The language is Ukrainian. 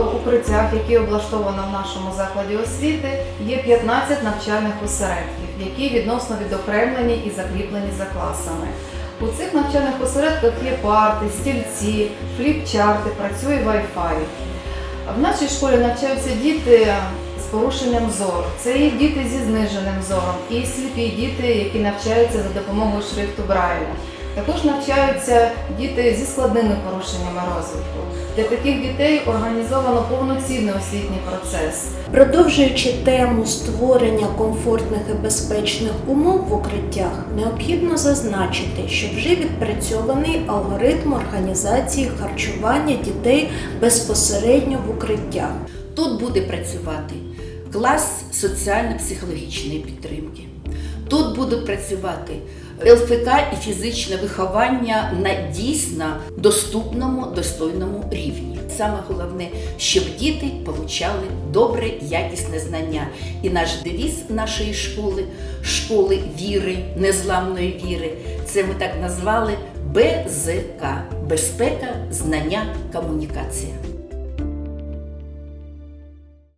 укриттях, які облаштовано в нашому закладі освіти, є 15 навчальних осередків, які відносно відокремлені і закріплені за класами. У цих навчальних осередках є парти, стільці, фліп-чарти, працює Wi-Fi. В нашій школі навчаються діти з порушенням зору. Це і діти зі зниженим зором, і сліпі діти, які навчаються за допомогою шрифту Брайля. Також навчаються діти зі складними порушеннями розвитку. Для таких дітей організовано повноцінний освітній процес. Продовжуючи тему створення комфортних і безпечних умов в укриттях, необхідно зазначити, що вже відпрацьований алгоритм організації харчування дітей безпосередньо в укриттях. Тут буде працювати клас соціально-психологічної підтримки. Тут будуть працювати ЛФК і фізичне виховання на дійсно доступному, достойному рівні. Саме головне, щоб діти получали добре, якісне знання. І наш девіз нашої школи, школи віри, незламної віри, це ми так назвали БЗК безпека, знання, комунікація.